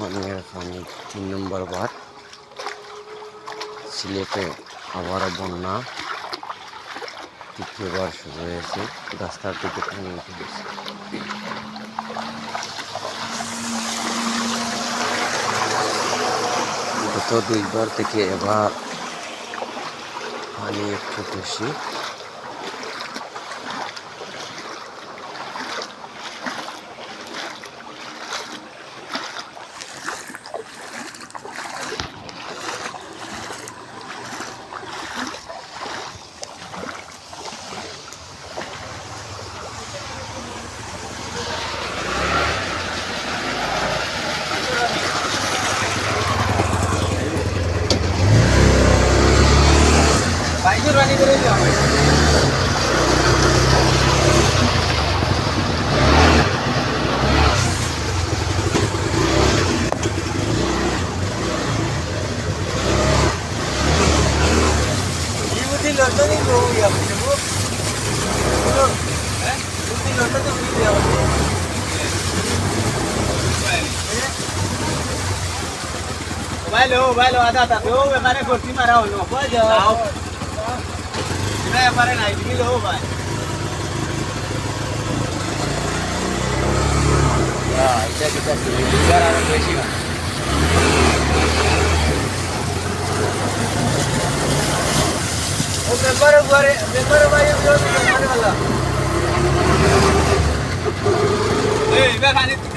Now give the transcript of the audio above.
Funnier funny তিন নম্বর বার। সিলেটে আবারও বন্যা। তৃতীয়বার শুরু হয়েছে। রাস্তার দিকে পানি উঠে গেছে। গত দুইবার থেকে এবার পানি একটু বেশি। বাইকের রানি করে দিও ভাই Ibuti lorto ni go ya bute go. Eh? Ibuti lorto ni go ya Bute. Mobile ও মোবাইল ও আদা তাতে ও এবারে করছি মারা হলো যাও এটা এবারে নাই দিল ও ভাই এটা কিটা দুবার বেশি না ও মেম্বার ঘরে মেম্বার ভাই বিরোধী वाला এই বে খানি